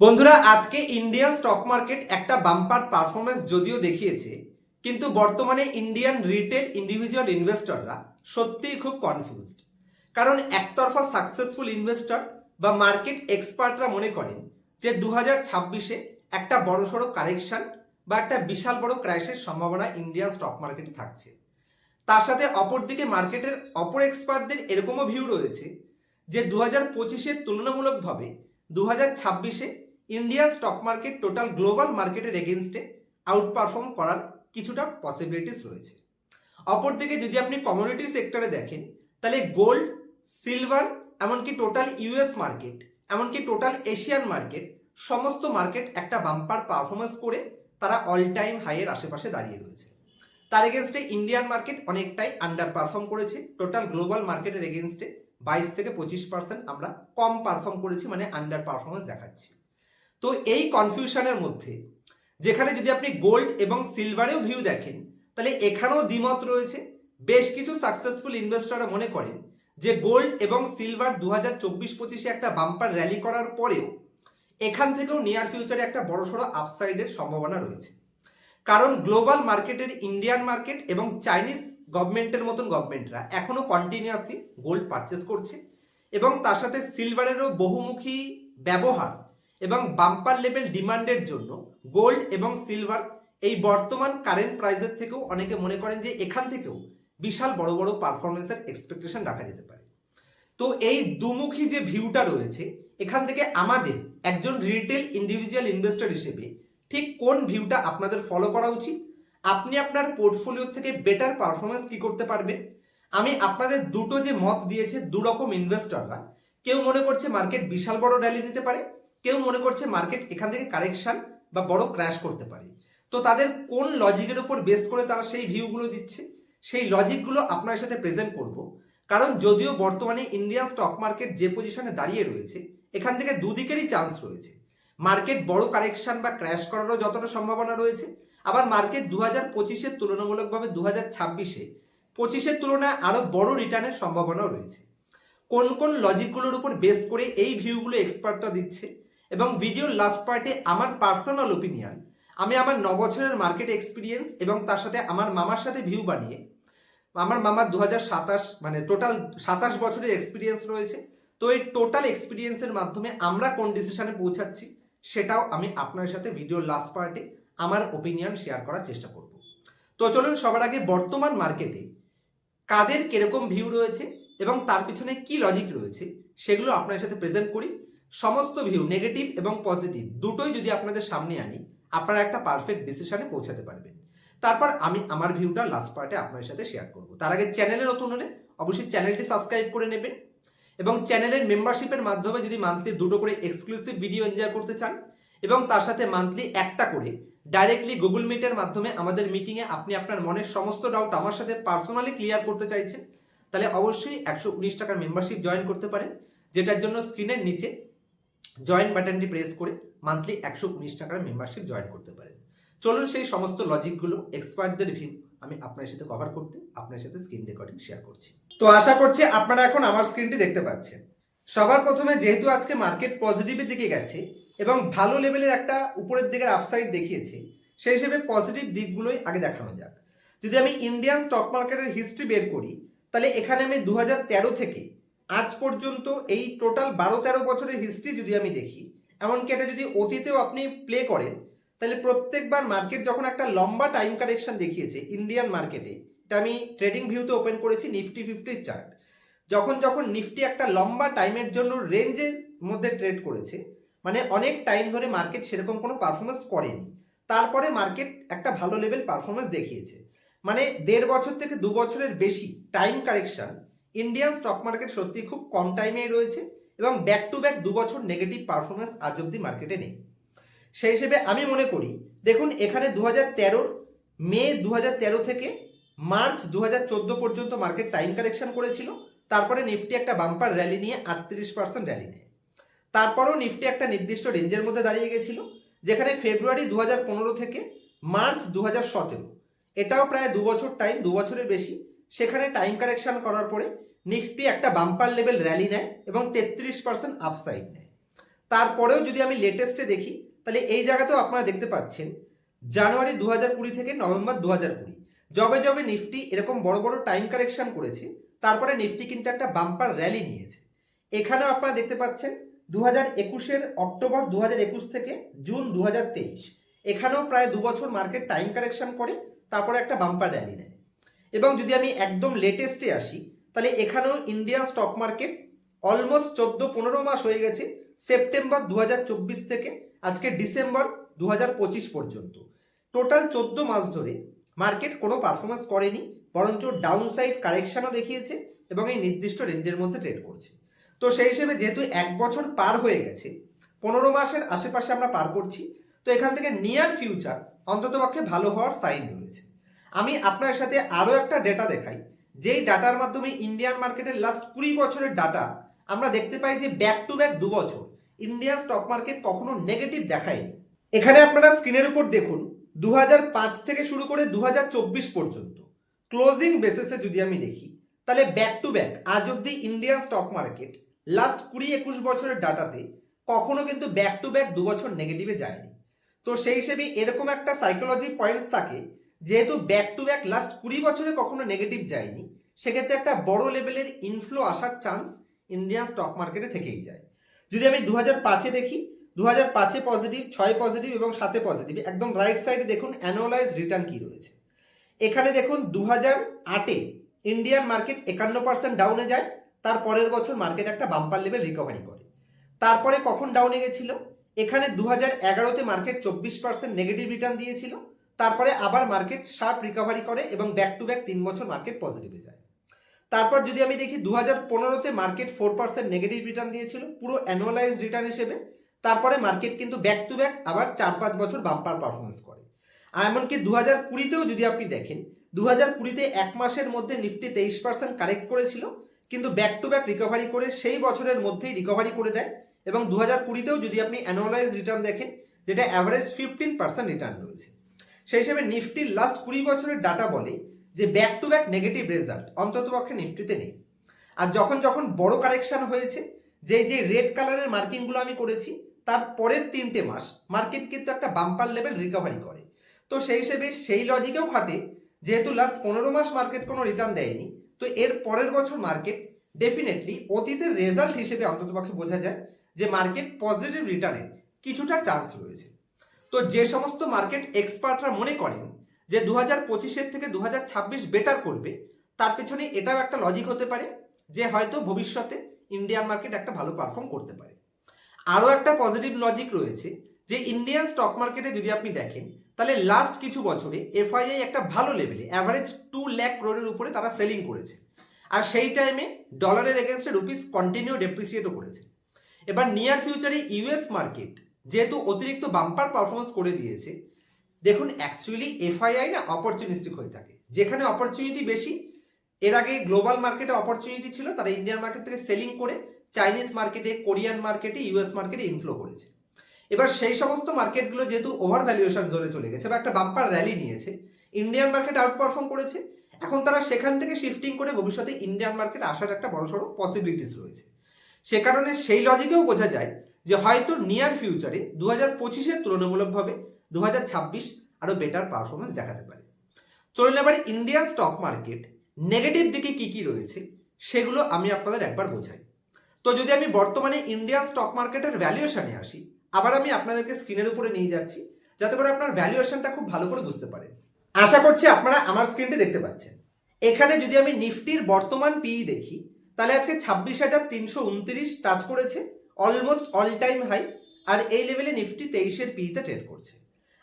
বন্ধুরা, আজকে Indian stock market একটা বাম্পার পারফরমেন্স যদিও দেখিয়েছে, কিন্তু বর্তমানে ইন্ডিয়ান রিটেল ইন্ডিভিজুয়াল ইনভেস্টররা সত্যিই খুব কনফিউজড কারণ একতরফা সাকসেসফুল ইনভেস্টর বা মার্কেট এক্সপার্টরা মনে করেন যে দু হাজার ছাব্বিশে একটা বড়সড় কারেকশন বা একটা বিশাল বড় ক্র্যাশের সম্ভাবনা ইন্ডিয়ান স্টক মার্কেটে থাকছে। তার সাথে অপরদিকে মার্কেটের অপর এক্সপার্টদের এরকমও ভিউ রয়েছে যে দু হাজার পঁচিশের তুলনামূলকভাবে দু হাজার ছাব্বিশে Indian stock market total global মার্কেটের এগেনস্টে আউট পারফর্ম করার কিছুটা পসিবিলিটিস রয়েছে। অপরদিকে যদি আপনি কমিউনিটি সেক্টরে দেখেন, তাহলে গোল্ড সিলভার এমনকি টোটাল ইউএস মার্কেট এমনকি টোটাল এশিয়ান মার্কেট সমস্ত মার্কেট একটা বাম্পার পারফরমেন্স করে তারা অল টাইম হাইয়ের আশেপাশে দাঁড়িয়ে রয়েছে। তার এগেনস্টে ইন্ডিয়ান মার্কেট অনেকটাই আন্ডার পারফর্ম করেছে টোটাল গ্লোবাল মার্কেটের এগেনস্টে বাইশ থেকে পঁচিশ পার্সেন্ট আমরা কম পারফর্ম করেছি মানে আন্ডার পারফরমেন্স দেখাচ্ছি। তো এই কনফিউশনের মধ্যে, যেখানে যদি আপনি গোল্ড এবং সিলভারেও ভিউ দেখেন, তাহলে এখানেও দ্বিমত রয়েছে। বেশ কিছু সাকসেসফুল ইনভেস্টররা মনে করেন যে গোল্ড এবং সিলভার দু হাজার চব্বিশ পঁচিশে একটা বাম্পার র্যালি করার পরেও এখান থেকেও নিয়ার ফিউচারে একটা বড়সড় আপসাইডের সম্ভাবনা রয়েছে। কারণ গ্লোবাল মার্কেটের ইন্ডিয়ান মার্কেট এবং চাইনিজ গভর্নমেন্টের মতন গভর্নমেন্টরা এখনও কন্টিনিউয়াসলি গোল্ড পারচেস করছে এবং তার সাথে সিলভারেরও বহুমুখী ব্যবহার এবং বাম্পার লেভেল ডিমান্ডের জন্য গোল্ড এবং সিলভার এই বর্তমান কারেন্ট প্রাইসের থেকেও অনেকে মনে করেন যে এখান থেকেও বিশাল বড় বড় পারফরমেন্সের এক্সপেকটেশন রাখা যেতে পারে। তো এই দুমুখী যে ভিউটা রয়েছে, এখান থেকে আমাদের একজন রিটেল ইন্ডিভিজুয়াল ইনভেস্টর হিসেবে ঠিক কোন ভিউটা আপনাদের ফলো করা উচিত? আপনি আপনার পোর্টফোলিও থেকে বেটার পারফরমেন্স কি করতে পারবেন? আমি আপনাদের দুটো যে মত দিয়েছে দু রকম ইনভেস্টররা কেউ মনে করছে মার্কেট বিশাল বড় র্যালি নিতে পারে কেউ মনে করছে মার্কেট এখান থেকে কারেকশন বা বড় ক্র্যাশ করতে পারে। তো তাদের কোন লজিকের উপর বেস করে তারা সেই ভিউগুলো দিচ্ছে? সেই লজিকগুলো আপনার সাথে প্রেজেন্ট করব। কারণ যদিও বর্তমানে ইন্ডিয়ান স্টক মার্কেট যে পজিশনে দাঁড়িয়ে রয়েছে, এখান থেকে দুদিকেরই চান্স রয়েছে। মার্কেট বড় কারেকশন বা ক্র্যাশ করারও যতটা সম্ভাবনা রয়েছে, আবার মার্কেট দু হাজার পঁচিশের তুলনামূলকভাবে দু হাজার ছাব্বিশে, পঁচিশের তুলনায় আরও বড় রিটার্নের সম্ভাবনাও রয়েছে। কোন কোন লজিকগুলোর উপর বেস করে এই ভিউগুলো এক্সপার্টরা দিচ্ছে? এবং ভিডিওর লাস্ট পার্টে আমার পার্সোনাল ওপিনিয়ন আমি আমার ন বছরের মার্কেট এক্সপিরিয়েন্স এবং তার সাথে আমার মামার সাথে ভিউ বানিয়ে, আমার মামার দু সাতাশ মানে টোটাল সাতাশ বছরের এক্সপিরিয়েন্স রয়েছে। তো এই টোটাল এক্সপিরিয়েন্সের মাধ্যমে আমরা কোন ডিসিশনে পৌঁছাচ্ছি, সেটাও আমি আপনার সাথে ভিডিওর লাস্ট পার্টে আমার ওপিনিয়ন শেয়ার করার চেষ্টা করব। তো চলুন সবার আগে বর্তমান মার্কেটে কাদের কীরকম ভিউ রয়েছে এবং তার পিছনে কি লজিক রয়েছে, সেগুলো আপনার সাথে প্রেজেন্ট করি। সমস্ত ভিউ নেগেটিভ এবং পজিটিভ দুটোই যদি আপনাদের সামনে আনি, আপনারা একটা পারফেক্ট ডিসিশনে পৌঁছাতে পারবেন। তারপর আমি আমার ভিউটা লাস্ট পার্টে আপনার সাথে শেয়ার করব। তার আগে চ্যানেলে নতুন হলে অবশ্যই চ্যানেলটি সাবস্ক্রাইব করে নেবেন এবং চ্যানেলের মেম্বারশিপের মাধ্যমে যদি মান্থলি দুটো করে এক্সক্লুসিভ ভিডিও এনজয় করতে চান এবং তার সাথে মান্থলি একটা করে ডাইরেক্টলি গুগল মিটের মাধ্যমে আমাদের মিটিংয়ে আপনি আপনার মনের সমস্ত ডাউট আমার সাথে পার্সোনালি ক্লিয়ার করতে চাইছেন, তাহলে অবশ্যই একশো উনিশ টাকার মেম্বারশিপ জয়েন করতে পারেন, যেটার জন্য স্ক্রিনের নিচে জয়েন বাটনটি প্রেস করে মান্থলি একশো উনিশ টাকার মেম্বারশিপ জয়েন করতে পারেন। চলুন সেই সমস্ত লজিকগুলো এক্সপার্টদের ভিউ আমি আপনার সাথে কভার করতে, আপনার সাথে স্ক্রিন রেকর্ডিং শেয়ার করছি। তো আশা করছি আপনারা এখন আমার স্ক্রিনটি দেখতে পাচ্ছেন। সবার প্রথমে যেহেতু আজকে মার্কেট পজিটিভের দিকে গেছে এবং ভালো লেভেলের একটা উপরের দিকের আপসাইড দেখিয়েছে, সেই হিসেবে পজিটিভ দিকগুলোই আগে দেখানো যাক। যদি আমি ইন্ডিয়ান স্টক মার্কেটের হিস্ট্রি বের করি, তাহলে এখানে আমি দু হাজার তেরো থেকে আজ পর্যন্ত এই টোটাল বারো তেরো বছরের হিস্ট্রি যদি আমি দেখি, এমনকি এটা যদি অতীতেও আপনি প্লে করেন, তাহলে প্রত্যেকবার মার্কেট যখন একটা লম্বা টাইম কারেকশন দেখিয়েছে ইন্ডিয়ান মার্কেটে এটা আমি ট্রেডিং ভিউতে ওপেন করেছি নিফটি ফিফটির চার্ট যখন যখন নিফটি একটা লম্বা টাইমের জন্য রেঞ্জের মধ্যে ট্রেড করেছে মানে অনেক টাইম ধরে মার্কেট সেরকম কোনো পারফরমেন্স করেনি, তারপরে মার্কেট একটা ভালো লেভেল পারফরমেন্স দেখিয়েছে মানে দেড় বছর থেকে দু বছরের বেশি time correction Indian stock market সত্যি খুব কম টাইমেই রয়েছে এবং ব্যাক টু ব্যাক দু বছর নেগেটিভ পারফরমেন্স আজ অব্দি মার্কেটে নেই। সেই হিসেবে আমি মনে করি, দেখুন এখানে দু হাজার তেরোর মে দু হাজার তেরো থেকে মার্চ দু হাজার চোদ্দ পর্যন্ত মার্কেট টাইম কারেকশন করেছিল, তারপরে নিফটি একটা বাম্পার র্যালি নিয়ে আটত্রিশ পার্সেন্ট র্যালি নেয়। তারপরেও নিফটি একটা নির্দিষ্ট রেঞ্জের মধ্যে দাঁড়িয়ে গেছিল, যেখানে ফেব্রুয়ারি দু হাজার পনেরো থেকে মার্চ দু হাজার সতেরো। এটাও প্রায় দু বছর টাইম দু বছরের বেশি। সেখানে টাইম কারেকশন করার পরে নিফটি একটা বাম্পার লেভেল র্যালি নেয় এবং তেত্রিশ পার্সেন্ট আপসাইড নেয়। তারপরেও যদি আমি লেটেস্টে দেখি, তাহলে এই জায়গাতেও আপনারা দেখতে পাচ্ছেন, জানুয়ারি দু হাজার কুড়ি থেকে নভেম্বর দু হাজার কুড়ি। যবে যবে নিফটি এরকম বড় বড় টাইম কারেকশন করেছে, তারপরে নিফটি কিন্তু একটা বাম্পার র্যালি নিয়েছে। এখানেও আপনারা দেখতে পাচ্ছেন দু হাজার একুশের অক্টোবর দু হাজার একুশ থেকে জুন দু হাজার তেইশ। এখানেও প্রায় দু বছর মার্কেট টাইম কারেকশন করে, তারপরে একটা বাম্পার র্যালি নেয়। এবং যদি আমি একদম লেটেস্টে আসি, তাহলে এখানেও ইন্ডিয়ান স্টক মার্কেট অলমোস্ট চোদ্দ পনেরো মাস হয়ে গেছে সেপ্টেম্বর দু হাজার চব্বিশ থেকে আজকে ডিসেম্বর দু হাজার পঁচিশ পর্যন্ত। টোটাল চোদ্দ মাস ধরে মার্কেট কোনো পারফরমেন্স করেনি, বরঞ্চ ডাউন সাইড কারেকশনও দেখিয়েছে এবং এই নির্দিষ্ট রেঞ্জের মধ্যে ট্রেড করছে। তো সেই হিসেবে যেহেতু এক বছর পার হয়ে গেছে, পনেরো মাসের আশেপাশে আমরা পার করছি, তো এখান থেকে নিয়ার ফিউচার অন্ততপক্ষে ভালো হওয়ার সাইন রয়েছে। আমি আপনার সাথে আরও একটা ডেটা দেখাই। যেই ডাটার মাধ্যমে ইন্ডিয়ান মার্কেটের লাস্ট কুড়ি বছরের ডাটা আমরা দেখতে পাই যে ব্যাক টু ব্যাক দু বছর। ইন্ডিয়ান স্টক মার্কেট কখনো নেগেটিভ দেখায়নি। এখানে আপনারা স্ক্রিনের উপর দেখুন দু হাজার পাঁচ থেকে শুরু করে দু হাজার চব্বিশ পর্যন্ত। ক্লোজিং বেসিসে যদি আমি দেখি, তাহলে ব্যাক টু ব্যাক আজ অব্দি ইন্ডিয়ান স্টক মার্কেট লাস্ট কুড়ি একুশ বছরের ডাটাতে কখনো কিন্তু ব্যাক টু ব্যাক দু বছর নেগেটিভে যায়নি। তো সেই হিসেবে এরকম একটা সাইকোলজি পয়েন্ট থাকে যেহেতু ব্যাক টু ব্যাক লাস্ট কুড়ি বছরে কখনো নেগেটিভ যায়নি, সেক্ষেত্রে একটা বড় লেভেলের ইনফ্লো আসার চান্স ইন্ডিয়ান স্টক মার্কেটে থেকেই যায়। যদি আমি দু হাজার পাঁচে দেখি দু হাজার পাঁচে পজিটিভ ছয় পজিটিভ এবং সাতে পজিটিভ একদম রাইট সাইডে দেখুন অ্যানুয়ালাইজ রিটার্ন কি রয়েছে। এখানে দেখুন দু হাজার আটে ইন্ডিয়ান মার্কেট একান্ন পার্সেন্ট ডাউনে যায়, তার পরের বছর মার্কেট একটা বাম্পার লেভেল রিকভারি করে। তারপরে কখন ডাউনে গেছিল? এখানে দু হাজার এগারোতে মার্কেট চব্বিশ পার্সেন্ট নেগেটিভ রিটার্ন দিয়েছিল তারপরে আবার মার্কেট শার্প রিকভারি করে এবং ব্যাক টু ব্যাক তিন বছর মার্কেট পজিটিভে যায়। তারপর যদি আমি দেখি দু হাজার পনেরোতে market four percent negative return দিয়েছিল, পুরো অ্যানুয়ালাইজ রিটার্ন হিসেবে। তারপরে মার্কেট কিন্তু ব্যাক টু ব্যাক আবার চার পাঁচ বছর বাম্পার পারফরমেন্স করে। আর এমনকি দু হাজার কুড়িতেও যদি আপনি দেখেন দু হাজার কুড়িতে এক মাসের মধ্যে নিফটি তেইশ পার্সেন্ট কারেক্ট করেছিল, কিন্তু ব্যাক টু ব্যাক রিকভারি করে সেই বছরের মধ্যেই রিকভারি করে দেয় এবং দু হাজার কুড়িতেও যদি আপনি অ্যানুয়ালাইজ রিটার্ন দেখেন, যেটা অ্যাভারেজ ফিফটিন পার্সেন্ট রিটার্ন রয়েছে। সেই হিসেবে নিফটির লাস্ট কুড়ি বছরের ডাটা বলে যে back to back negative result অন্ততপক্ষে নিফটিতে নেই। আর যখন যখন বড় কারেকশন হয়েছে যে যে রেড কালারের মার্কিংগুলো আমি করেছি, তার পরের তিনটে মাস মার্কেট কিন্তু একটা বাম্পার লেভেল রিকভারি করে। তো সেই হিসেবে সেই লজিকেও খাটে যেহেতু লাস্ট পনেরো মাস মার্কেট কোনো রিটার্ন দেয়নি, তো এর পরের বছর মার্কেট ডেফিনেটলি অতীতের রেজাল্ট হিসেবে অন্ততপক্ষে বোঝা যায় যে মার্কেট পজিটিভ রিটার্নের কিছুটা চান্স রয়েছে। তো যে সমস্ত মার্কেট এক্সপার্টরা মনে করেন যে দু হাজার পঁচিশের থেকে দু হাজার ছাব্বিশ বেটার করবে, তার পেছনে এটাও একটা লজিক হতে পারে যে হয়তো ভবিষ্যতে ইন্ডিয়ান মার্কেট একটা ভালো পারফর্ম করতে পারে। আরও একটা পজিটিভ লজিক রয়েছে যে ইন্ডিয়ান স্টক মার্কেটে যদি আপনি দেখেন, তাহলে লাস্ট কিছু বছরে এফআইআই একটা ভালো লেভেলে অ্যাভারেজ টু ল্যাক ক্রোডের উপরে তারা সেলিং করেছে। আর সেই টাইমে ডলারের এগেনস্টে রুপিস কন্টিনিউ ডেপ্রিসিয়েটও করেছে। এবার নিয়ার ফিউচারে ইউএস মার্কেট যেহেতু অতিরিক্ত বাম্পার পারফরমেন্স করে দিয়েছে, দেখুন অ্যাকচুয়ালি এফআইআই না অপরচুনিস্টিক হয়ে থাকে। যেখানে অপরচুনিটি বেশি, এর আগে গ্লোবাল মার্কেটে অপরচুনিটি ছিল, তারা ইন্ডিয়ান মার্কেট থেকে সেলিং করে চাইনিজ মার্কেটে কোরিয়ান মার্কেটে ইউএস মার্কেটে ইনফ্লো করেছে। এবার সেই সমস্ত মার্কেটগুলো যেহেতু ওভার ভ্যালুয়েশন জোনে চলে গেছে, বা একটা বাম্পার র্যালি নিয়েছে ইন্ডিয়ান মার্কেট আউট পারফর্ম করেছে, এখন তারা সেখান থেকে শিফটিং করে ভবিষ্যতে ইন্ডিয়ান মার্কেট আসার একটা বড়সড় পসিবিলিটিস রয়েছে। সে কারণে সেই লজিকেও বোঝা যায় যে হয়তো নিয়ার ফিউচারে দু হাজার পঁচিশের তুলনামূলকভাবে দু হাজার ছাব্বিশ আরও বেটার পারফরমেন্স দেখাতে পারে। চলুন এবার ইন্ডিয়ান স্টক মার্কেট নেগেটিভ দিকে কী কী রয়েছে সেগুলো আমি আপনাদের একবার বোঝাই। তো যদি আমি বর্তমানে ইন্ডিয়ান স্টক মার্কেটের ভ্যালুয়েশনে আসি, আবার আমি আপনাদেরকে স্ক্রিনের উপরে নিয়ে যাচ্ছি, যাতে করে আপনার ভ্যালুয়েশনটা খুব ভালো করে বুঝতে পারেন। আশা করছি আপনারা আমার স্ক্রিনটি দেখতে পাচ্ছেন। এখানে যদি আমি নিফটির বর্তমান পিই দেখি, তাহলে আজকে ছাব্বিশ হাজার তিনশো উনত্রিশ টাচ করেছে। অলমোস্ট অল টাইম হাই আর এই লেভেলে নিফটি তেইশের পিইতে ট্রেড করছে।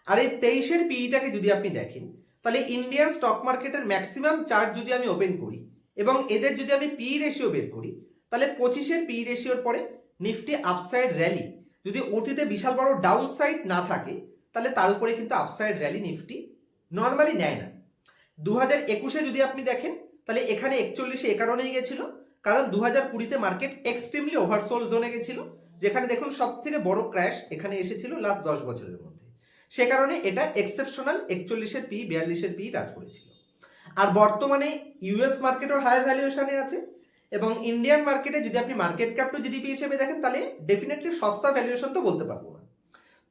আর এই তেইশের পিইটাকে যদি আপনি দেখেন, তাহলে ইন্ডিয়ান স্টক মার্কেটের ম্যাক্সিমাম চার্ট যদি আমি ওপেন করি এবং এদের যদি আমি পি রেশিও বের করি, তাহলে পঁচিশের পি রেশিওর পরে নিফটি আপসাইড র্যালি যদি ওটিতে বিশাল বড় ডাউন সাইড না থাকে, তাহলে তার উপরে কিন্তু আপসাইড র্যালি নিফটি নর্মালি নেয় না। দু হাজার একুশে যদি আপনি দেখেন, তাহলে এখানে একচল্লিশে এ কারণেই গেছিল কারণ দু হাজার কুড়িতে মার্কেট এক্সট্রিমলি ওভারসোল জোনে গেছিল, যেখানে দেখুন সব থেকে বড় ক্র্যাশ এখানে এসেছিল লাস্ট দশ বছরের মধ্যে। সে কারণে এটা এক্সেপশনাল একচল্লিশের পি বিয়াল্লিশের পি রাজ করেছিল। আর বর্তমানে ইউএস মার্কেটও হায়ার ভ্যালুয়েশনে আছে, এবং ইন্ডিয়ান মার্কেটে যদি আপনি মার্কেট ক্যাপ টু জিডিপি হিসেবে দেখেন, তাহলে ডেফিনেটলি সস্তা ভ্যালুয়েশন তো বলতে পারব না।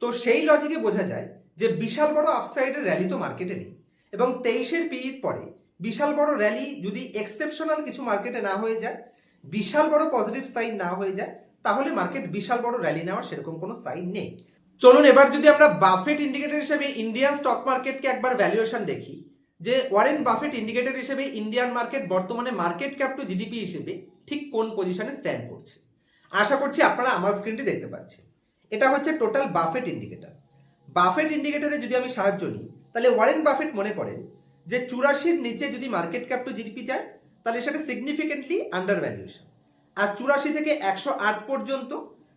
তো সেই লজিকে বোঝা যায় যে বিশাল বড় আপসাইডের র্যালি তো মার্কেটে নেই, এবং তেইশের পিই পরে বিশাল বড় র্যালি যদি এক্সেপশনাল কিছু মার্কেটে না হয়ে যায়, বিশাল বড় পজিটিভ সাইন না হয়ে যায়, তাহলে মার্কেট বিশাল বড় র্যালি নেওয়ার সেরকম কোনো সাইন নেই। চলুন এবার যদি আমরা বাফেট ইন্ডিকেটর হিসেবে ইন্ডিয়ান স্টক মার্কেটকে একবার ভ্যালুয়েশন দেখি, যে ওয়ারেন বাফেট ইন্ডিকেটর হিসেবে ইন্ডিয়ান মার্কেট বর্তমানে মার্কেট ক্যাপ টু জিডিপি হিসেবে ঠিক কোন পজিশনে স্ট্যান্ড করছে? আশা করছি আপনারা আমার স্ক্রিনটি দেখতে পাচ্ছেন। এটা হচ্ছে টোটাল বাফেট ইন্ডিকেটর বাফেট ইন্ডিকেটরে যদি আমি সাহায্য নিই, তাহলে ওয়ারেন বাফেট মনে করেন যে চুরাশির নিচে যদি মার্কেট ক্যাপ টু জিডিপি যায় তাহলে সেটা সিগনিফিকেন্টলি আন্ডার ভ্যালুয়েশন আর চুরাশি থেকে একশো আট পর্যন্ত,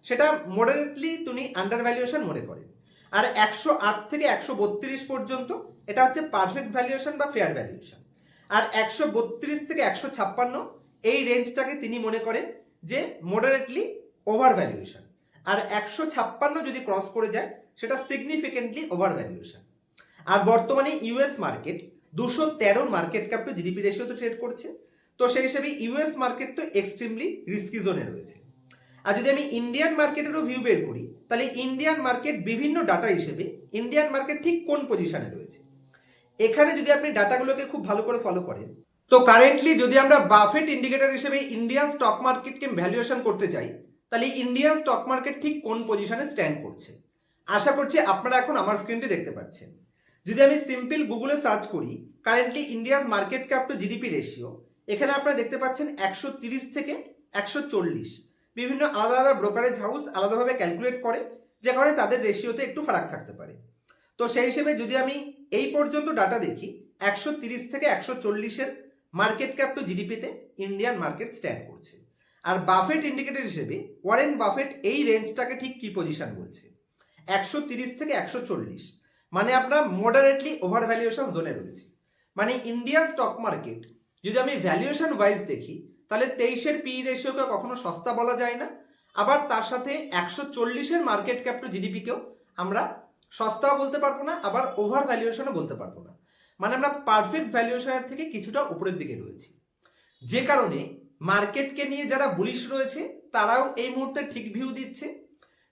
সেটা মডারেটলি তুমি আন্ডার ভ্যালুয়েশন মনে করেন আর একশো আট থেকে একশো বত্রিশ পর্যন্ত, এটা হচ্ছে পারফেক্ট ভ্যালুয়েশন বা ফেয়ার ভ্যালুয়েশন আর একশো বত্রিশ থেকে একশো ছাপ্পান্ন, এই রেঞ্জটাকে তিনি মনে করেন যে মডারেটলি ওভার ভ্যালুয়েশন আর একশো ছাপ্পান্ন যদি ক্রস করে যায়, সেটা সিগনিফিকেন্টলি ওভার ভ্যালুয়েশন আর বর্তমানে ইউএস মার্কেট দুশো তেরো market cap to GDP ratio তো ট্রেড করছে। তো সেই হিসেবে ইউএস মার্কেট তো এক্সট্রিমলি রিস্কি জোনে রয়েছে। আর যদি আমি ইন্ডিয়ান মার্কেটেরও ভিউ বের করি, তাহলে ইন্ডিয়ান মার্কেট বিভিন্ন ডাটা হিসেবে ইন্ডিয়ান মার্কেট ঠিক কোন পজিশনে রয়েছে। এখানে যদি আপনি ডাটাগুলোকে খুব ভালো করে ফলো করেন, তো কারেন্টলি যদি আমরা বাফেট ইন্ডিকেটর হিসেবে ইন্ডিয়ান স্টক মার্কেটকে ভ্যালুয়েশন করতে চাই, তাহলে ইন্ডিয়ান স্টক মার্কেট ঠিক কোন পজিশনে স্ট্যান্ড করছে। আশা করছি আপনারা এখন আমার স্ক্রিনটি দেখতে পাচ্ছেন। যদি আমি সিম্পল গুগলে সার্চ করি currently India's market cap to GDP ratio এখানে আপনারা দেখতে পাচ্ছেন একশো তিরিশ থেকে একশো চল্লিশ। বিভিন্ন আলাদা আলাদা ব্রোকারেজ হাউস আলাদাভাবে ক্যালকুলেট করে, যে কারণে তাদের রেশিওতে একটু ফারাক থাকতে পারে। তো সেই হিসেবে যদি আমি এই পর্যন্ত ডাটা দেখি, একশো তিরিশ থেকে একশো চল্লিশের মার্কেট ক্যাপ টু জিডিপিতে ইন্ডিয়ান মার্কেট স্ট্যান্ড করছে। আর বাফেট ইন্ডিকেটর হিসেবে ওয়ারেন বাফেট এই রেঞ্জটাকে ঠিক কি পজিশন বলছে? একশো তিরিশ থেকে একশো চল্লিশ। মানে আমরা মডারেটলি ওভার ভ্যালুয়েশন জোনে রয়েছে। মানে ইন্ডিয়ান স্টক মার্কেট যদি আমি ভ্যালুয়েশন ওয়াইজ দেখি, তাহলে তেইশের পি রেশিওকে কখনো সস্তা বলা যায় না। আবার তার সাথে একশো চল্লিশের মার্কেট ক্যাপ টু জিডিপিকেও আমরা সস্তাও বলতে পারব না, আবার ওভার ভ্যালুয়েশনও বলতে পারব না। মানে আমরা পারফেক্ট ভ্যালুয়েশনের থেকে কিছুটা উপরের দিকে রয়েছি। যে কারণে মার্কেটকে নিয়ে যারা বুলিশ রয়েছে, তারাও এই মুহূর্তে ঠিক ভিউ দিচ্ছে।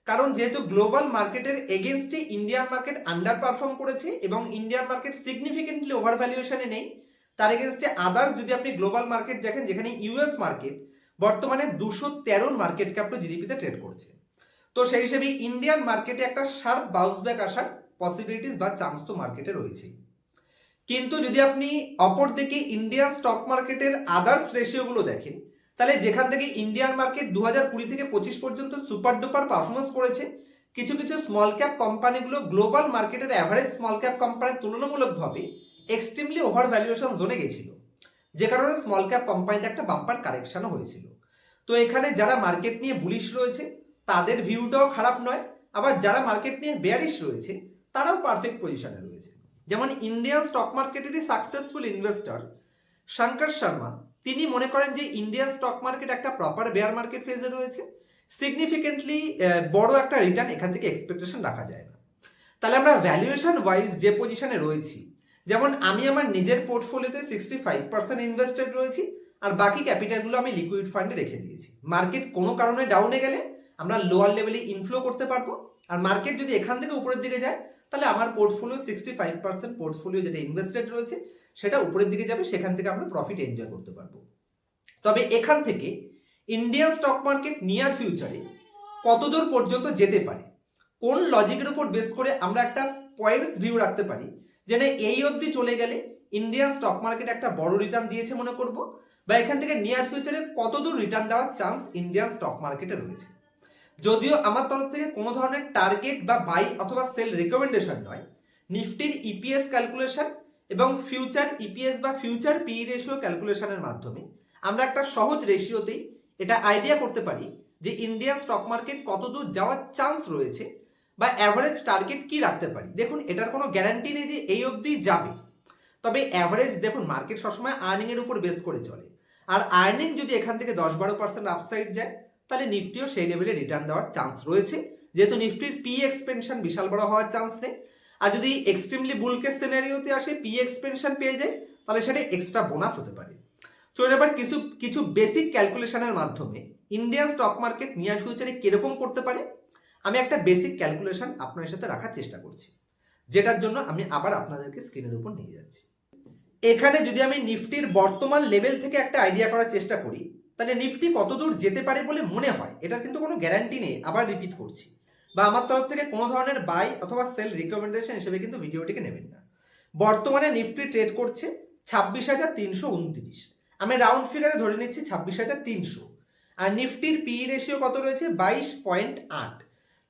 কারণ যেহেতু গ্লোবাল মার্কেটের এগেনস্টে ইন্ডিয়ান মার্কেট আন্ডার পারফর্ম করেছে এবং ইন্ডিয়ান মার্কেট সিগনিফিকেন্টলি ওভার ভ্যালুয়েশনে নেই, তার এগেনস্টে আদার্স যদি আপনি গ্লোবাল মার্কেট দেখেন, যেখানে ইউএস মার্কেট বর্তমানে দুশো তেরোর মার্কেট ক্যাপ টু জিডিপিতে ট্রেড করছে। তো সেই হিসেবে ইন্ডিয়ান মার্কেটে একটা শার্প বাউন্স ব্যাক আসার পসিবিলিটিস বা চান্স তো মার্কেটে রয়েছে কিন্তু যদি আপনি অপরদিকে ইন্ডিয়ান স্টক মার্কেটের আদার্স রেশিওগুলো দেখেন তাহলে যেখান থেকে ইন্ডিয়ান মার্কেট দু হাজার কুড়ি থেকে পঁচিশ পর্যন্ত সুপার ডুপার পারফরমেন্স করেছে, কিছু কিছু স্মল ক্যাপ কোম্পানিগুলো গ্লোবাল মার্কেটের অ্যাভারেজ স্মল ক্যাপ কোম্পানির তুলনামূলকভাবে এক্সট্রিমলি ওভার ভ্যালুয়েশন জোনে গেছিল, যে কারণে স্মল ক্যাপ কোম্পানিতে একটা বাম্পার কারেকশনও হয়েছিল। তো এখানে যারা মার্কেট নিয়ে বুলিশ রয়েছে, তাদের ভিউটাও খারাপ নয়, আবার যারা মার্কেট নিয়ে বেয়ারিশ রয়েছে, তারাও পারফেক্ট পজিশনে রয়েছে। যেমন ইন্ডিয়ান স্টক মার্কেটেরই সাকসেসফুল ইনভেস্টর শঙ্কর শর্মা তিনি মনে করেন যে ইন্ডিয়ান স্টক মার্কেট একটা প্রপার বেয়ার মার্কেট ফেজে রয়েছে। সিগনিফিকেন্টলি বড় একটা রিটার্ন এখান থেকে এক্সপেকটেশন রাখা যায় না। তাহলে আমরা ভ্যালুয়েশন ওয়াইজ যে পজিশনে রয়েছি, যেমন আমি আমার নিজের পোর্টফোলিওতে সিক্সটি ফাইভ পার্সেন্ট ইনভেস্টেড রয়েছি, আর বাকি ক্যাপিটালগুলো আমি লিকুইড ফান্ডে রেখে দিয়েছি। মার্কেট কোনো কারণে ডাউনে গেলে আমরা লোয়ার লেভেলে ইনফ্লো করতে পারব। আর মার্কেট যদি এখান থেকে উপরের দিকে যায়, তাহলে আমার portfolio sixty five percent portfolio যেটা ইনভেস্টেড রয়েছে সেটা উপরের দিকে যাবে, সেখান থেকে আমরা প্রফিট এনজয় করতে পারব। তবে এখান থেকে ইন্ডিয়ান স্টক মার্কেট নিয়ার ফিউচারে কতদূর পর্যন্ত যেতে পারে, কোন লজিকের উপর বেস করে আমরা একটা পয়েন্টস ভিউ রাখতে পারি যে না এই অবধি চলে গেলে ইন্ডিয়ান স্টক মার্কেট একটা বড় রিটার্ন দিয়েছে মনে করব, বা এখান থেকে নিয়ার ফিউচারে কতদূর রিটার্ন দেওয়ার চান্স ইন্ডিয়ান স্টক মার্কেটে রয়েছে। যদিও আমার তরফ থেকে কোনো ধরনের টার্গেট বা বাই অথবা সেল রেকমেন্ডেশন নয়, নিফটির ইপিএস ক্যালকুলেশন এবং ফিউচার ইপিএস বা ফিউচার পি রেশিও ক্যালকুলেশনের মাধ্যমে আমরা একটা সহজ রেশিওতেই এটা আইডিয়া করতে পারি যে ইন্ডিয়ান স্টক মার্কেট কতদূর যাওয়ার চান্স রয়েছে বা অ্যাভারেজ টার্গেট কি রাখতে পারি। দেখুন, এটার কোনো গ্যারান্টি নেই যে এই অবধি যাবে। তবে অ্যাভারেজ দেখুন মার্কেট সবসময় আর্নিং এর উপর বেস করে চলে। আর আর্নিং যদি এখান থেকে দশ বারো পার্সেন্ট আপসাইড যায়, তাহলে নিফটিও সেই লেভেলে রিটার্ন দেওয়ার চান্স রয়েছে। যেহেতু নিফটির পি এক্সপেনশন বিশাল বড় হওয়ার চান্স নেই আর যদি এক্সট্রিমলি বুলকেস সিনারিওতে আসে পি এক্সপেনশন পেয়ে যায়, তাহলে সেটা এক্সট্রা বোনাস হতে পারে। চলুন এবার কিছু কিছু বেসিক ক্যালকুলেশনের মাধ্যমে ইন্ডিয়ান স্টক মার্কেট নিয়ার ফিউচারে কীরকম করতে পারে, আমি একটা বেসিক ক্যালকুলেশন আপনার সাথে রাখার চেষ্টা করছি, যেটার জন্য আমি আবার আপনাদেরকে স্ক্রিনের উপর নিয়ে যাচ্ছি। এখানে যদি আমি নিফটির বর্তমান লেভেল থেকে একটা আইডিয়া করার চেষ্টা করি, তাহলে নিফটি কতদূর যেতে পারে বলে মনে হয়, এটার কিন্তু কোনো গ্যারান্টি নেই, আবার রিপিট করছি। বা আমার তরফ থেকে কোনো ধরনের বাই অথবা সেল রিকমেন্ডেশন হিসেবে কিন্তু ভিডিওটিকে নেবেন না। বর্তমানে নিফটি ট্রেড করছে ছাব্বিশ হাজার তিনশো উনত্রিশ। আমি রাউন্ড ফিগারে ধরে নিচ্ছি ছাব্বিশ হাজার তিনশো। আর নিফটির পি রেশিও কত রয়েছে? বাইশ পয়েন্ট আট।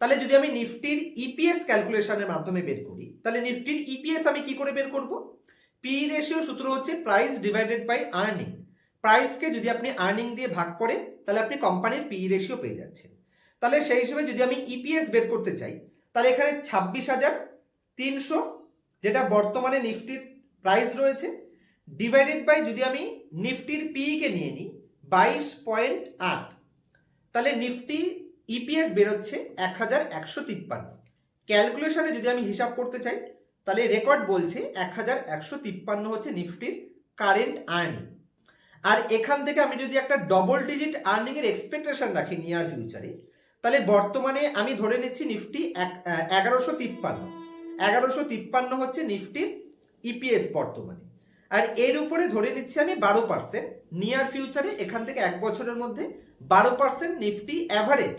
তাহলে যদি আমি নিফটির ইপিএস ক্যালকুলেশনের মাধ্যমে বের করি, তাহলে নিফটির ইপিএস আমি কি করে বের করব? পি রেশিও সূত্র হচ্ছে প্রাইস ডিভাইডেড বাই আর্নিং প্রাইসকে যদি আপনি আর্নিং দিয়ে ভাগ করেন, তাহলে আপনি কোম্পানির পি রেশিও পেয়ে যাচ্ছেন। তাহলে সেই হিসেবে যদি আমি ইপিএস বের করতে চাই, তাহলে এখানে ছাব্বিশ হাজার তিনশো, যেটা বর্তমানে নিফটির প্রাইস রয়েছে ডিভাইডেড বাই যদি আমি নিফটির পিকে নিয়ে নিই, বাইশ পয়েন্ট আট, তাহলে নিফটি ইপিএস বেরোচ্ছে এক হাজার একশো তিপ্পান্ন। ক্যালকুলেশনে যদি আমি হিসাব করতে চাই, তাহলে রেকর্ড বলছে এক হাজার একশো তিপ্পান্ন হচ্ছে নিফটির কারেন্ট আর্নিং আর এখান থেকে আমি যদি একটা ডবল ডিজিট আর্নিংয়ের এক্সপেকটেশন রাখি নিয়ার ফিউচারে তাহলে বর্তমানে আমি ধরে নিচ্ছি নিফটি এগারোশো তিপ্পান্ন। এগারোশো তিপ্পান্ন হচ্ছে নিফটির ইপিএস বর্তমানে। আর এর উপরে ধরে নিচ্ছি আমি বারো পার্সেন্ট। নিয়ার ফিউচারে এখান থেকে এক বছরের মধ্যে বারো percent Nifty average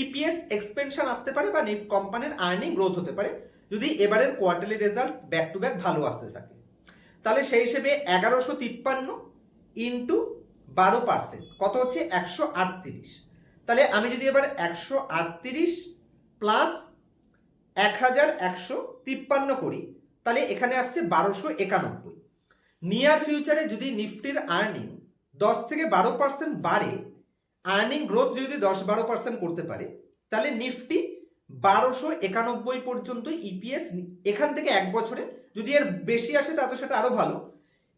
EPS expansion আসতে পারে বা নিফ কোম্পানির আর্নিং গ্রোথ হতে পারে, যদি এবারের quarterly result back to back ভালো আসতে থাকে। তাহলে সেই হিসেবে এগারোশো তিপ্পান্ন ইন্টু বারো পার্সেন্ট। কত হচ্ছে? একশো আটত্রিশ। তাহলে আমি যদি এবার একশো আটত্রিশ প্লাস এক হাজার একশো তিপ্পান্ন করি, তাহলে এখানে আসছে বারোশো একানব্বই। নিয়ার ফিউচারে যদি নিফটির আর্নিং দশ থেকে বারো পার্সেন্ট বাড়ে আর্নিং গ্রোথ যদি দশ বারো পার্সেন্ট করতে পারে, তাহলে নিফটি বারোশো একানব্বই পর্যন্ত ইপিএস এখান থেকে এক বছরে যদি এর বেশি আসে, তা তো সেটা আরও ভালো।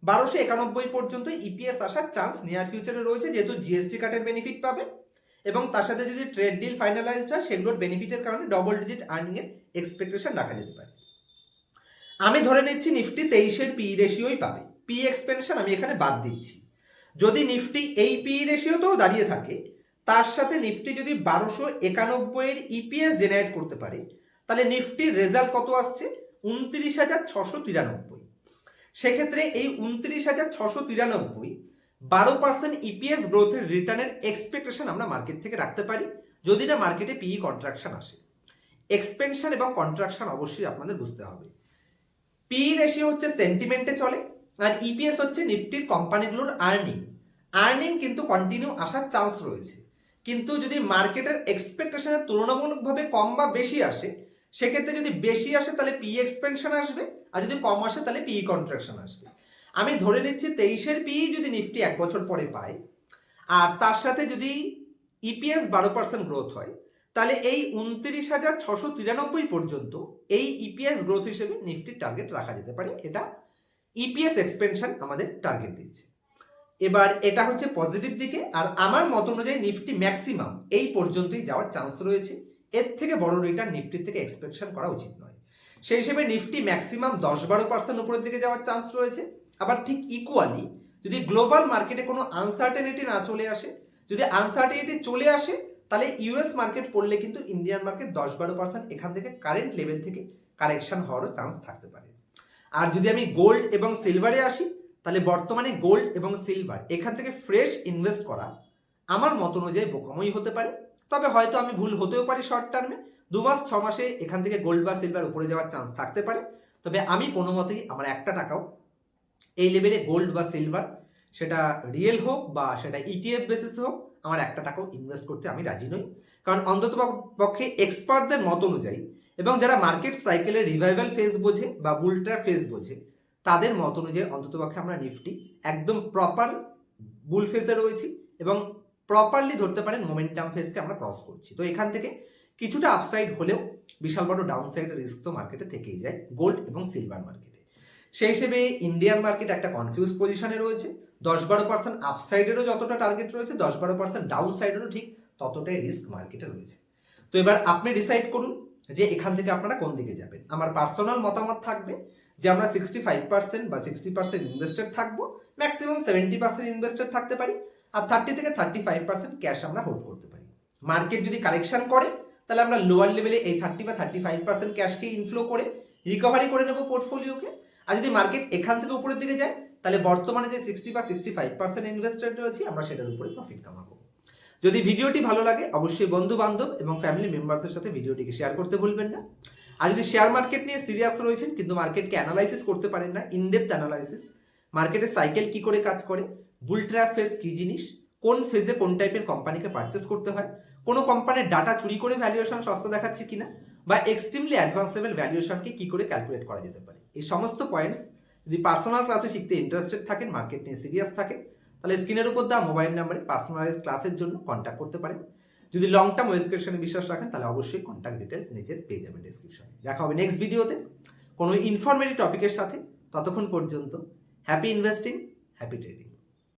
বারোশো একানব্বই পর্যন্ত ইপিএস আসার চান্স নিয়ার ফিউচারে রয়েছে, যেহেতু জিএসটি কার্ডের বেনিফিট পাবে। এবং তার সাথে যদি ট্রেড ডিল ফাইনালাইজড হয় সেগুলোর বেনিফিটের কারণে ডবল ডিজিট আর্নিংয়ের এক্সপেকটেশন রাখা যেতে পারে। আমি ধরে নিচ্ছি নিফটি তেইশের পি রেশিওই পাবে। পি এক্সপেনশন আমি এখানে বাদ দিচ্ছি। যদি নিফটি এই পি রেশিওতেও দাঁড়িয়ে থাকে, তার সাথে নিফটি যদি বারোশো একানব্বইয়ের ইপিএস জেনারেট করতে পারে, তাহলে নিফটির রেজাল্ট কত আসছে? উনত্রিশ হাজার ছশো তিরানব্বই। সেক্ষেত্রে এই উনত্রিশ হাজার ছশো তিরানব্বই বারো পার্সেন্ট ইপিএস গ্রোথের রিটার্নের এক্সপেকটেশন আমরা মার্কেট থেকে রাখতে পারি, যদি না মার্কেটে পিই কন্ট্রাকশন আসে। এক্সপেনশন এবং কন্ট্রাকশন অবশ্যই আপনাদের বুঝতে হবে। পি রেশিও হচ্ছে সেন্টিমেন্টে চলে, আর ইপিএস হচ্ছে নিফটির কোম্পানিগুলোর আর্নিং আর্নিং কিন্তু কন্টিনিউ আসার চান্স রয়েছে। কিন্তু যদি মার্কেটের এক্সপেকটেশনের তুলনামূলকভাবে কম বা বেশি আসে, সেক্ষেত্রে যদি বেশি আসে তাহলে পি এক্সপেনশন আসবে, আর যদি কম আসে তাহলে পিই কন্ট্রাকশন আসবে। আমি ধরে নিচ্ছি তেইশের পি যদি নিফটি এক বছর পরে পায় আর তার সাথে যদি ইপিএস বারো পার্সেন্ট গ্রোথ হয়, তাহলে এই উনত্রিশ হাজার ছশো তিরানব্বই পর্যন্ত এই ইপিএস গ্রোথ হিসেবে নিফটির টার্গেট রাখা যেতে পারে। এটা ইপিএস এক্সপেনশন আমাদের টার্গেট দিচ্ছে। এবার এটা হচ্ছে পজিটিভ দিকে, আর আমার মত অনুযায়ী নিফটি ম্যাক্সিমাম এই পর্যন্তই যাওয়ার চান্স রয়েছে। এর থেকে বড় রিটার্ন নিফটির থেকে এক্সপেকশন করা উচিত নয়। সেই হিসেবে নিফটি ম্যাক্সিমাম দশ বারো পার্সেন্ট উপরের দিকে যাওয়ার চান্স রয়েছে। আবার ঠিক ইকুয়ালি যদি গ্লোবাল মার্কেটে কোনো আনসার্টেনিটি না চলে আসে, যদি আনসার্টেনিটি চলে আসে, তাহলে ইউএস মার্কেট পড়লে কিন্তু ইন্ডিয়ান মার্কেট দশ বারো পার্সেন্ট এখান থেকে কারেন্ট লেভেল থেকে কারেকশন হওয়ারও চান্স থাকতে পারে। আর যদি আমি গোল্ড এবং সিলভারে আসি, তাহলে বর্তমানে গোল্ড এবং সিলভার এখান থেকে ফ্রেশ ইনভেস্ট করা আমার মত অনুযায়ী বোকামই হতে পারে। তবে হয়তো আমি ভুল হতেও পারি শর্ট টার্মে দু মাস, ছ মাসে এখান থেকে গোল্ড বা সিলভার উপরে যাওয়ার চান্স থাকতে পারে। তবে আমি কোনো মতেই আমার একটা টাকাও এই লেভেলে গোল্ড বা সিলভার সেটা রিয়েল হোক বা সেটা ইটিএফ বেসিস হোক, আমার একটা টাকাও ইনভেস্ট করতে আমি রাজি নই। কারণ অন্তত পক্ষে এক্সপার্টদের মত অনুযায়ী এবং যারা মার্কেট সাইকেলের রিভাইভাল ফেজ বোঝে বা বুলট্রা ফেজ বোঝে, তাদের মত অনুযায়ী অন্ততপক্ষে আমরা নিফটি একদম প্রপার বুল ফেজে রয়েছি এবং প্রপারলি ধরতে পারেন মোমেন্টাম ফেজকে আমরা ক্রস করছি। তো এখান থেকে কিছুটা আপসাইড হলেও বিশাল বড় ডাউন সাইডের রিস্ক তো মার্কেটে থেকেই যায় গোল্ড এবং সিলভার মার্কেটে সেই হিসেবে ইন্ডিয়ান মার্কেট একটা কনফিউজ পজিশনে রয়েছে। দশ বারো পার্সেন্ট আপসাইডেরও যতটা টার্গেট রয়েছে দশ বারো পার্সেন্ট ডাউন সাইডেরও ঠিক ততটাই রিস্ক মার্কেটে রয়েছে। তো এবার আপনি ডিসাইড করুন যে এখান থেকে আপনারা কোন দিকে যাবেন। আমার পার্সোনাল মতামত থাকবে যে আমরা সিক্সটি ফাইভ পার্সেন্ট বা সিক্সটি পার্সেন্ট ইনভেস্টেড থাকব ম্যাক্সিমাম সেভেন্টি পার্সেন্ট ইনভেস্টেড থাকতে পারি, আর থার্টি থেকে থার্টি ফাইভ পার্সেন্ট ক্যাশ আমরা হোল্ড করতে পারি। মার্কেট যদি কারেকশন করে, তাহলে আমরা লোয়ার লেভেলে এই থার্টি বা থার্টি ফাইভ পার্সেন্ট ক্যাশকে ইনফ্লো করে রিকভারি করে নেব পোর্টফোলিওকে আর যদি মার্কেট এখান থেকে উপরের দিকে যায়, তাহলে বর্তমানে যে সিক্সটি বা সিক্সটি ফাইভ পার্সেন্ট ইনভেস্টেড রয়েছে, আমরা সেটার উপরে প্রফিট কামাবো। যদি ভিডিওটি ভালো লাগে, অবশ্যই বন্ধু বান্ধব এবং ফ্যামিলি মেম্বারসের সাথে ভিডিওটিকে শেয়ার করতে ভুলবেন না। আর যদি শেয়ার মার্কেট নিয়ে সিরিয়াস রয়েছেন, কিন্তু মার্কেটকে অ্যানালাইসিস করতে পারেন না ইনডেপথ অ্যানালাইসিস মার্কেটের সাইকেল কি করে কাজ করে বুল ট্র্যাপ ফেজ কি জিনিস, কোন ফেজে কোন টাইপের কোম্পানিকে পারচেস করতে হয়, কোনো কোম্পানির ডাটা চুরি করে ভ্যালুয়েশন সস্তা দেখাচ্ছে কিনা, বা এক্সট্রিমলি অ্যাডভান্সেবল ভ্যালুয়েশনকে কি করে ক্যালকুলেট করা যেতে পারে। এই সমস্ত পয়েন্টস যদি পার্সোনাল ক্লাসে শিখতে ইন্টারেস্টেড থাকেন মার্কেট নিয়ে সিরিয়াস থাকেন, তাহলে স্ক্রিনের উপর দেওয়া মোবাইল নাম্বারে পার্সোনালাইজ ক্লাসের জন্য কন্ট্যাক্ট করতে পারেন। যদি লং টার্ম এডুকেশনে বিশ্বাস রাখেন, তাহলে অবশ্যই কন্ট্যাক্ট ডিটেলস নিচে পেয়ে যাবেন ডিসক্রিপশনে দেখা হবে নেক্সট ভিডিওতে কোনো ইনফরমেটিভ টপিকের সাথে, ততক্ষণ পর্যন্ত হ্যাপি ইনভেস্টিং হ্যাপি ট্রেডিং